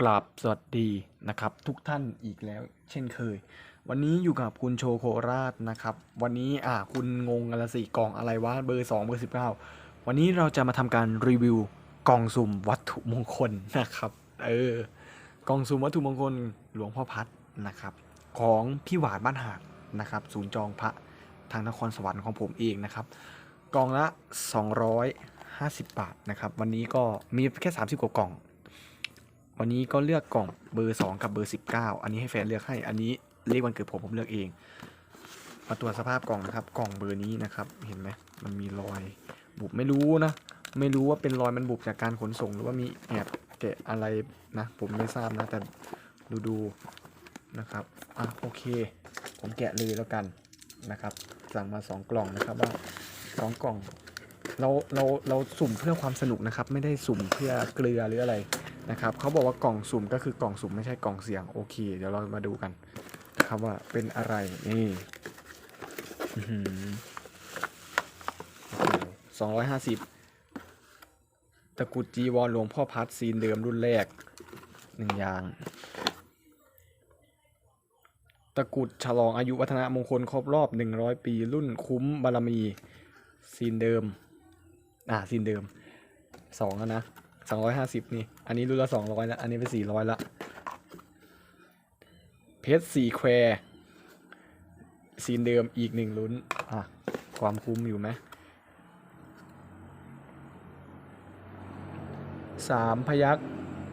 กราบสวัสดีนะครับ ทุกท่านอีกแล้ว เช่นเคย วันนี้อยู่กับคุณโชโคราชนะครับ วันนี้อ่าคุณงงกันละสิกล่องอะไรวะเบอร์2เบอร์19 วันนี้เราจะมาทำการรีวิวกล่องสุ่มวัตถุมงคลนะครับเออกล่องสุ่มวัตถุมงคลหลวงพ่อพัดนะครับ ของพี่หวานบ้านหาดนะครับศูนย์จองพระทางนครสวรรค์ของผมเองนะครับกล่องละ 250 บาทนะครับ วันนี้ก็มีแค่ 30 กว่ากล่อง วันนี้ก็เลือกกล่องเบอร์ 2 กับเบอร์ 19 อันนี้ให้แฟนเลือกให้ อันนี้เลขวันเกิดผมผมเลือกเอง มาตรวจสภาพกล่องนะครับ กล่องเบอร์นี้นะครับ เห็นไหมมันมีรอยบุบไม่รู้นะ ไม่รู้ว่าเป็นรอยมันบุบจากการขนส่ง หรือว่ามีแอบแกะอะไรนะ ผมไม่ทราบนะ แต่ดูดูนะครับ อะโอเค ผมแกะเลยแล้วกันนะครับ สั่งมา 2 กล่องนะครับว่าสองกล่อง เราเราเราสุ่มเพื่อความสนุกนะครับ ไม่ได้สุ่มเพื่อเกลือหรืออะไร นะครับเขาบอกว่ากล่องสุ่มก็คือกล่องสุ่มไม่ใช่กล่องเสียงโอเค เดี๋ยวเรามาดูกันนะครับว่าเป็นอะไรนี่สองร้อยห้าสิบตะกุดจีวรหลวงพ่อพัดซีนเดิมรุ่นแรกหนึ่งอย่าง ตะกุดฉลองอายุวัฒนะมงคลครบรอบ100ปี รุ่นคุ้มบารมีซีนเดิม อ่าซีนเดิมสองแล้วนะ สองร้อยห้าสิบนี่ อันนี้รุ่นละสองร้อยละอันนี้เป็นสี่ร้อยละเพชรสี่แควซีนเดิมอีกหนึ่งลุ้น อะ ความคุ้มอยู่ไหมสามพยัก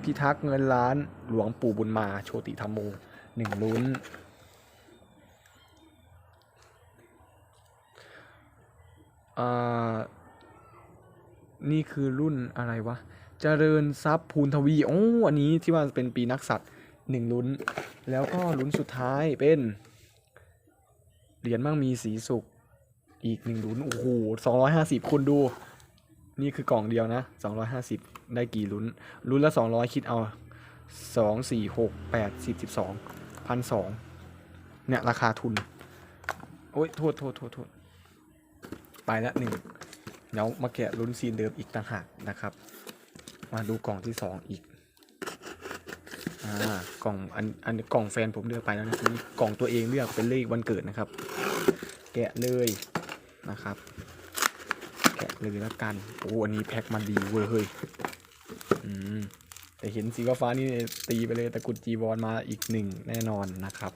พิทักษ์เงินล้านหลวงปู่บุญมาโชติธรรมโมหนึ่งลุ้น อ่า นี่คือรุ่นอะไรวะ เจริญทรัพย์ภูนทวีโอ้อันนี้ที่ว่าเป็นปีนักสัตว์หนึ่งลุ้น แล้วก็ลุ้นสุดท้ายเป็น เหรียญมั่งมีสีสุข อีกหนึ่งลุ้น โอ้โหสองร้อยห้าสิบคุณดู นี่คือกล่องเดียวนะสองร้อยห้าสิบได้กี่ลุ้น ลุ้นละสองร้อยคิดเอาสองสี่หกแปดสิบสิบสองพันสองเนี่ยราคาทุน โอ้ย โทษโทษโทษโทษไปละหนึ่งเดี๋ยวมาแกะลุ้นซีนเดิมอีกต่างหากนะครับ มาดูกล่องที่สองอีก อ่ากล่องอันอันกล่องแฟนผมเลือกไปแล้วนะนี่กล่องตัวเองเลือกเป็นเลขวันเกิดนะครับ แกะเลยนะครับ แกะเลยแล้วกัน โอ้อันนี้แพ็คมาดีเว้ยเฮ้ยอืมแต่เห็นสีฟ้านี่ตีไปเลยตะกุดจีวรมาอีกหนึ่งแน่นอนนะครับ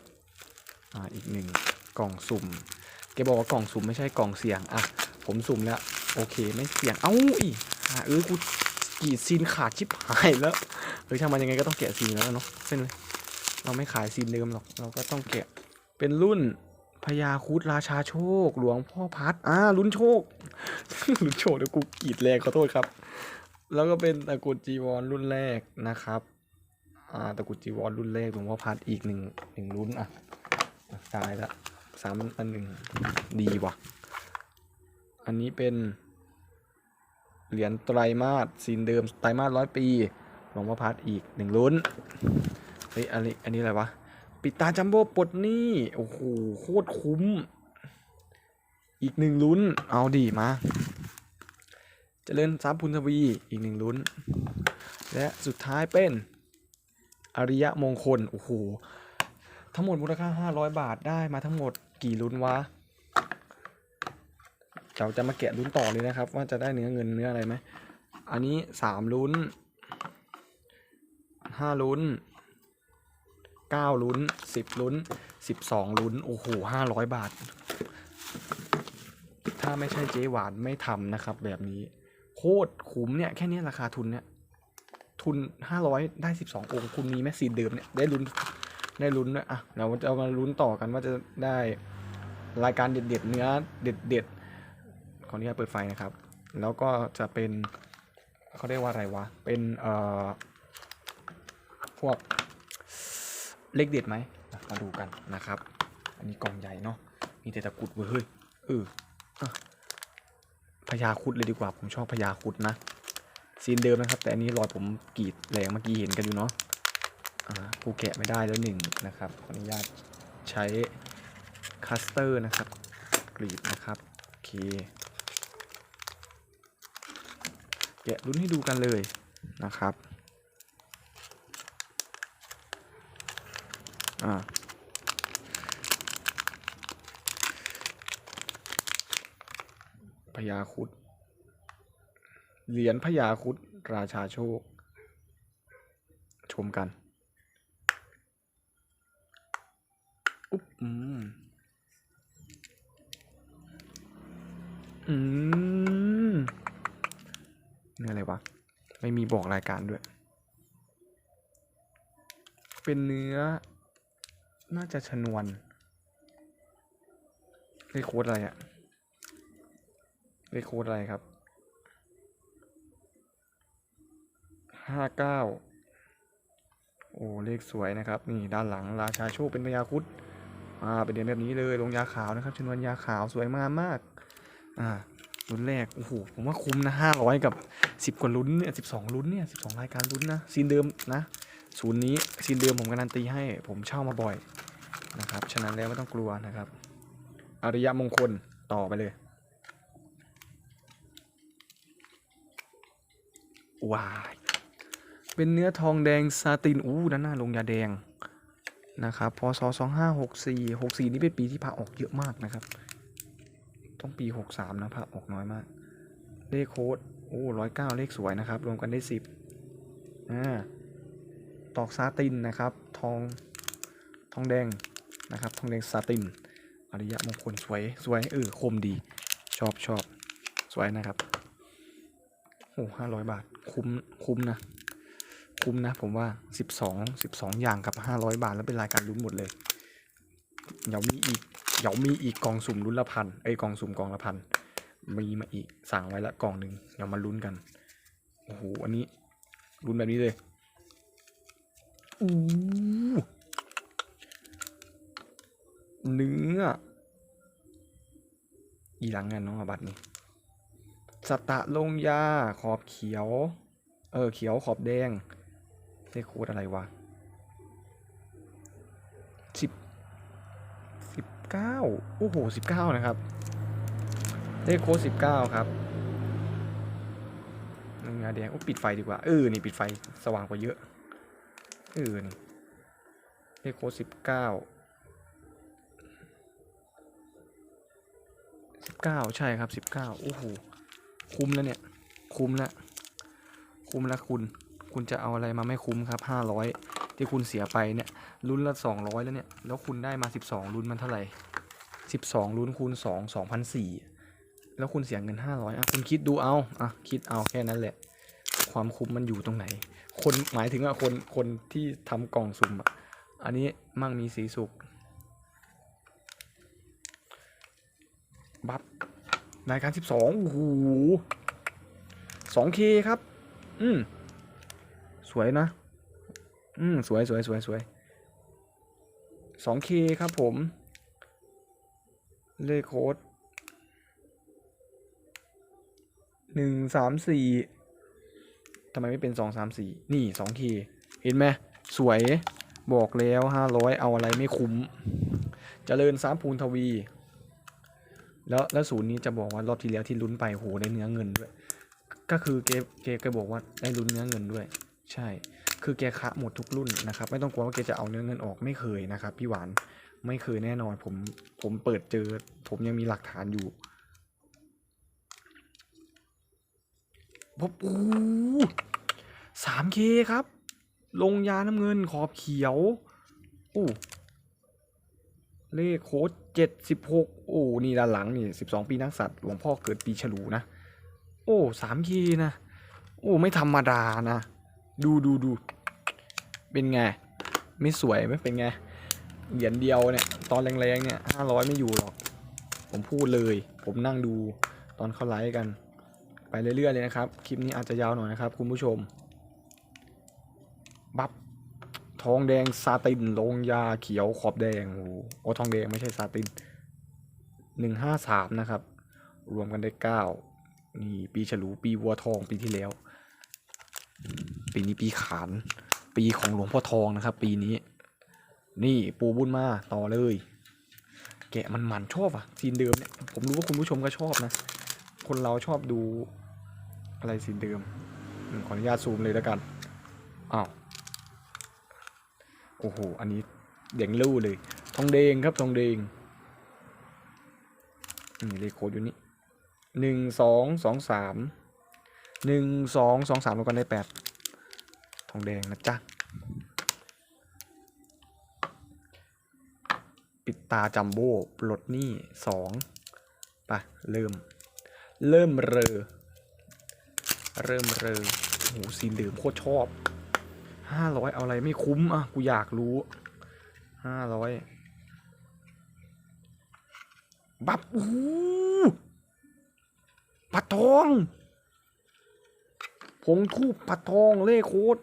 อ่าอีกหนึ่งกล่องสุ่มแกบอกว่ากล่องสุ่มไม่ใช่กล่องเสียง อะ ผมสุ่มแล้ว โอเคไม่เสียง เอ้าอีหาเออกู กีดซีนขาดชิบหายแล้วเฮ้ยทำมันยังไงก็ต้องแกะซีนแล้วเนาะเส้นเลยเราไม่ขายซีนเดิมหรอกเราก็ต้องแกะเป็นรุ่นพญาคุดราชาโชค หลวงพ่อพัดอ่าลุ้นโชคลุ้นโชคเดี๋ยวกูกรีดแรงขอโทษครับ แล้วก็เป็นตะกุดจีวรรุ่นแรกนะครับอ่าตะกุดจีวรรุ่นแรกหลวงพ่อพัดอีกหนึ่งหนึ่งรุ่นอะตายละสามอันหนึ่งดีว่ะ อันนี้เป็น เหรียญไตรมาสซีนเดิมไตรมาสร้อยปีหลวงพ่อพัดอีกหนึ่งลุ้นเฮ้ยอันนี้อันนี้อะไรวะปิดตาจัมโบ้ปลดหนี้โอ้โหโคตรคุ้ม อีกหนึ่งลุ้น เอาดีมาเจริญทรัพย์พุนทวีอีกหนึ่งลุ้น และสุดท้ายเป็น อริยมงคล โอ้โห ทั้งหมดมูลค่า 500 บาทได้มาทั้งหมดกี่ลุ้นวะ เราจะมาแกะลุ้นต่อเลยนะครับ ว่าจะได้เนื้อเงินเนื้ออะไรไหม อันนี้สามลุ้นห้าลุ้นเก้าลุ้นสิบลุ้นสิบสองลุ้น โอ้โหห้าร้อยบาท ถ้าไม่ใช่เจ๊หวานไม่ทำนะครับ แบบนี้ โคตรคุ้มเนี่ย แค่นี้ราคาทุนเนี่ย ทุนห้าร้อยได้สิบสององค์คุณมีแม่ซีนเดิมเนี่ย ได้ลุ้นได้ลุ้นด้วยอะเราจะเอามาลุ้นต่อกันว่าจะได้รายการเด็ดๆเนื้อเด็ดๆ ขออนุญาตเปิดไฟนะครับ แล้วก็จะเป็นเขาเรียกว่าอะไรวะ เป็นเอ่อพวกเลขเด็ดไหมมาดูกันนะครับ อันนี้กล่องใหญ่เนาะ มีแต่ตะกรุดเว้ยเฮ้ยเอออะพญาคุดเลยดีกว่า ผมชอบพญาคุดนะ ซีนเดิมนะครับ แต่อันนี้รอยผมกรีดแรงเมื่อกี้เห็นกันอยู่เนาะอ่ากูแกะไม่ได้แล้วหนึ่งนะครับ ขออนุญาตใช้คัสเตอร์นะครับ กรีดนะครับ โอเค แกะลุ้นให้ดูกันเลยนะครับอ่าพญาคุดเหรียญพญาคุดราชาโชค ชมกันอุ๊บอืมอืม เนื้ออะไรวะ ไม่มีบอกรายการด้วย เป็นเนื้อ น่าจะชนวนเลขโค้ดอะไรอะเลขโค้ดอะไรครับห้าเก้าโอ้เลขสวยนะครับ นี่ด้านหลังราชาโชคเป็นพญาคุดอ่าเป็นเดือนแบบนี้เลยลงยาขาวนะครับชนวนยาขาวสวยงามมากอ่า ลุ้นแรก โอ้โห ผมว่าคุ้มนะห้าร้อยกับสิบกว่าลุ้นเนี่ยสิบสองลุ้นเนี่ยสิบสองรายการลุ้นนะซีนเดิมนะศูนย์นี้ซีนเดิมผมการันตีให้ ผมเช่ามาบ่อยนะครับ ฉะนั้นแล้วไม่ต้องกลัวนะครับ อริยมงคลต่อไปเลย ว้ายเป็นเนื้อทองแดงซาติน อู้ด้านหน้าลงยาแดงนะครับ พศสองห้าหกสี่หกสี่นี่เป็นปีที่พระออกเยอะมากนะครับ ต้องปีหกสามนะพระออกน้อยมาก เลขโค้ดโอ้ร้อยเก้าเลขสวยนะครับ รวมกันได้สิบอ่าตอกซาตินนะครับ ทองทองแดงนะครับ ทองแดงซาตินอริยะมงคลสวยสวยเออคมดี ชอบชอบสวยนะครับโอ้ห้าร้อยบาท คุ้มคุ้มนะ คุ้มนะ ผมว่าสิบสองสิบสองอย่างกับห้าร้อยบาทแล้วเป็นรายการลุ้นหมดเลยเดี๋ยวมีอีก เดี๋ยวมีอีกกองสุ่มลุ้นละพันเอ้ยกองสุ่มกองละพันมีมาอีกสั่งไว้ละกล่องหนึ่งเดี๋ยวมาลุ้นกันโอ้โหอันนี้ลุ้นแบบนี้เลยอู้เนื้ออีหลังงานน้องอบัตนี่สตะลงยาขอบเขียว เออเขียวขอบแดงเลขโค้ดอะไรวะ 19 โอ้โห 19 นะครับ เลขโค้ด19 ครับงาแดงโอ้ปิดไฟดีกว่า เออ นี่ปิดไฟสว่างกว่าเยอะ เออ นี่ เลขโค้ด19 19 ใช่ครับ 19 โอ้โห คุ้มแล้วเนี่ย คุ้มละ คุ้มละคุณ คุณจะเอาอะไรมาไม่คุ้มครับ 500 ที่คุณเสียไปเนี่ยลุ้นละสองร้อยแล้วเนี่ยแล้วคุณได้มาสิบสองลุ้นมันเท่าไหร่สิบสองลุ้นคูณสองสองพันสี่แล้วคุณเสียเงินห้าร้อยอะคุณคิดดูเอาอะคิดเอาแค่นั้นแหละ ความคุ้มมันอยู่ตรงไหน คนหมายถึงว่าคนคนที่ทำกล่องสุ่มอะอันนี้มั่งมีสีสุขบัฟรายการสิบสองโอ้โหสองเคครับ อืม สวยนะ อืมสวยสวยสวยสวยสองเคครับผม เลขโค้ดหนึ่งสามสี่ทำไมไม่เป็นสองสามสี่นี่สองเคเห็นไหมสวยบอกแล้วห้าร้อยเอาอะไรไม่คุ้มเจริญสามพูนทวี แล้วแล้วศูนย์นี้จะบอกว่ารอบที่แล้วที่ลุ้นไปโหได้เนื้อเงินด้วย ก็คือเกเกแกบอกว่าได้ลุ้นเนื้อเงินด้วย ใช่ คือแกคะหมดทุกรุ่นนะครับ ไม่ต้องกลัวว่าแกจะเอาเนื้อเงินออกไม่เคยนะครับ พี่หวานไม่เคยแน่นอนผมผมเปิดเจอ ผมยังมีหลักฐานอยู่พบอู้สามเคครับ ลงยาน้ำเงินขอบเขียวอู้เลขโค้ดเจ็ดสิบหกโอ้นี่ด้านหลังนี่สิบสองปีนักสัตว์หลวงพ่อเกิดปีฉลูนะ โอ้สามเคนะ โอ้ ไม่ธรรมดานะ ดูดูดู เป็นไง ไม่สวยไหมเป็นไง เหรียญเดียวเนี่ย ตอนแรงๆเนี่ยห้าร้อยไม่อยู่หรอก ผมพูดเลย ผมนั่งดูตอนเขาไลฟ์กัน ไปเรื่อยๆเลยนะครับ คลิปนี้อาจจะยาวหน่อยนะครับ คุณผู้ชม บัฟทองแดงซาตินลงยาเขียวขอบแดง โอ้โหโอ้ทองแดงไม่ใช่ซาตินหนึ่งห้าสามนะครับ รวมกันได้เก้านี่ปีฉลูปีวัวทองปีที่แล้ว ปีนี้ปีขาน ปีของหลวงพ่อทองนะครับ ปีนี้ นี่ปูบุญมาต่อเลย แกะมันมันชอบอะซีนเดิมเนี่ยผมรู้ว่าคุณผู้ชมก็ชอบนะ คนเราชอบดูอะไรซีนเดิมขออนุญาตซูมเลยแล้วกันอ้าวโอ้โหอันนี้แดงลู่เลย ทองแดงครับทองแดงนี่เลขโค้ดอยู่นี่หนึ่งสองสองสามหนึ่งสองสองสามแล้วกันได้แปด องแดงนะจ๊ะ ปิดตาจัมโบ้ปลดหนี้สองไปเริ่ม เริ่มเรอ เริ่มเรอโอ้โหสีเหลืองโคตรชอบห้าร้อยเอาอะไรไม่คุ้มอะกูอยากรู้ห้าร้อยบับโอ้โหปัดทองผงทูบปัดทองเลขโคด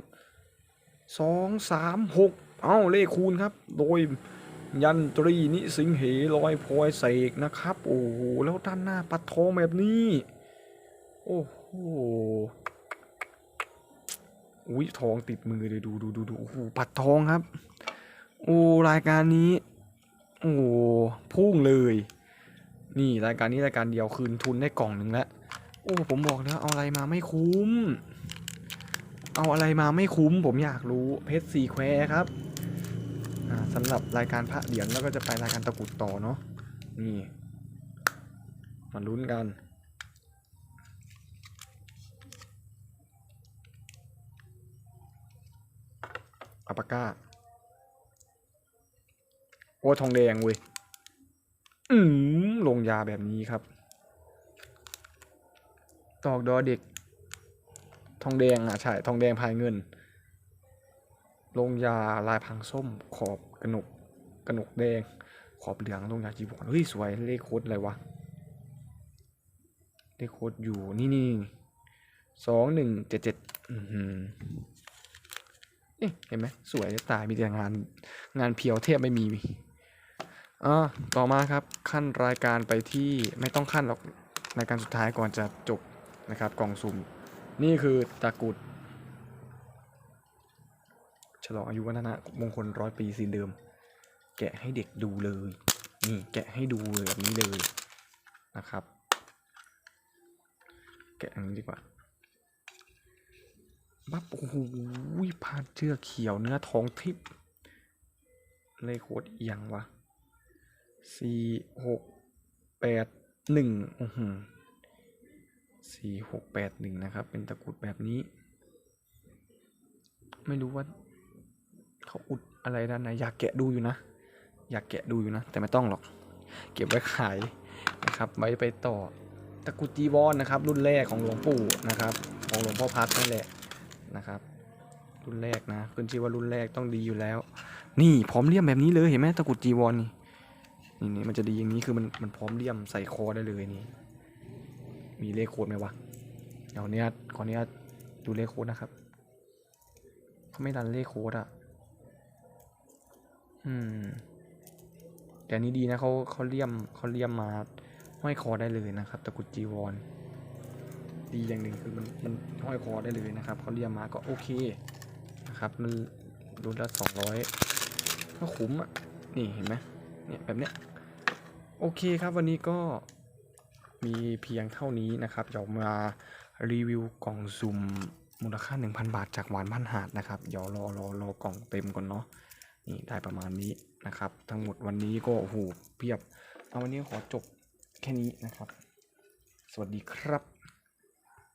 สองสามหกเอ้าเลขคูณครับ โดยยันตรีนิสิงเหลอยพลอยเสกนะครับ โอ้โหแล้วด้านหน้าปัดทองแบบนี้ โอ้โหอุ้ยทองติดมือเลยดูดูดูดูโอ้โหปัดทองครับ โอ้รายการนี้ โอ้พุ่งเลย นี่รายการนี้รายการเดียวคืนทุนได้กล่องหนึ่งแล้วโอ้ผมบอกแล้วเอาอะไรมาไม่คุ้ม เอาอะไรมาไม่คุ้มผมอยากรู้เพชรสีแควครับสำหรับรายการพระเหรียญแล้วก็จะไปรายการตะกุดต่อเนาะนี่มาลุ้นกัน อัปาก้า โอ้ทองแดงเว้ย อืมลงยาแบบนี้ครับ ตอกดอเด็ก ทองแดงอะใช่ทองแดงพายเงิน ลงยาลายพังส้ม ขอบกระหนกกระหนกแดง ขอบเหลืองลงยาจีบอนเฮ้ยสวยเลขโคดอะไรวะเลขโคดอยู่นี่นี่สองหนึ่งเจ็ดเจ็ดเอ๊ะเห็นไหมสวยจะตายมีแต่งานงานเพียวเทพไม่มีอ่าต่อมาครับขั้นรายการไปที่ไม่ต้องขั้นหรอกรายการสุดท้ายก่อนจะจบนะครับกล่องสุ่ม นี่คือตะกรุดฉลองอายุวัฒนะมงคลร้อยปีสีเดิม แกะให้เด็กดูเลย นี่แกะให้ดูเลยแบบนี้เลยนะครับ แกะอันนี้ดีกว่าบับโอ้โหพาดเชือกเขียวเนื้อทองทิพย์เลขโคตรเอียงวะสี่หกแปดหนึ่งอือหือ สี่หกแปดหนึ่งนะครับ เป็นตะกรุดแบบนี้ ไม่รู้ว่าเขาอุดอะไรด้านในอยากแกะดูอยู่นะ อยากแกะดูอยู่นะ แต่ไม่ต้องหรอก เก็บไว้ขายนะครับ ไว้ไปต่อตะกรุดจีวรนนะครับ รุ่นแรกของหลวงปู่นะครับ ของหลวงพ่อพัดนั่นแหละนะครับ รุ่นแรกนะขึ้นชื่อว่ารุ่นแรกต้องดีอยู่แล้ว นี่พร้อมเลี่ยมแบบนี้เลยเห็นไหมตะกรุดจีวรนนี่นี่มันจะดีอย่างนี้คือมันมันพร้อมเลี่ยมใส่คอได้เลยนี่ มีเลขโค้ดไหมวะเดี๋ยวเนี้ยขออนุญาตดูเลขโค้ดนะครับเขาไม่ดันเลขโค้ดอะอืม แต่อันนี้ดีนะเขาเขาเลี่ยมเขาเลี่ยมมาห้อยคอได้เลยนะครับตะกุดจีวรดีอย่างหนึ่งคือมันมันห้อยคอได้เลยนะครับเขาเลี่ยมมาก็โอเคนะครับ มันรุ่นละสองร้อยก็คุ้มอะนี่เห็นไหมเนี่ยแบบเนี้ยโอเคครับวันนี้ก็ มีเพียงเท่านี้นะครับเดี๋ยวมารีวิวกล่องซุ่มมูลค่า 1,000 บาทจากหวานบ้านหาดนะครับเดี๋ยวรอรอรอกล่องเต็มก่อนเนาะนี่ได้ประมาณนี้นะครับ ทั้งหมดวันนี้ก็โอ้โหเพียบ เอาวันนี้ขอจบแค่นี้นะครับ สวัสดีครับ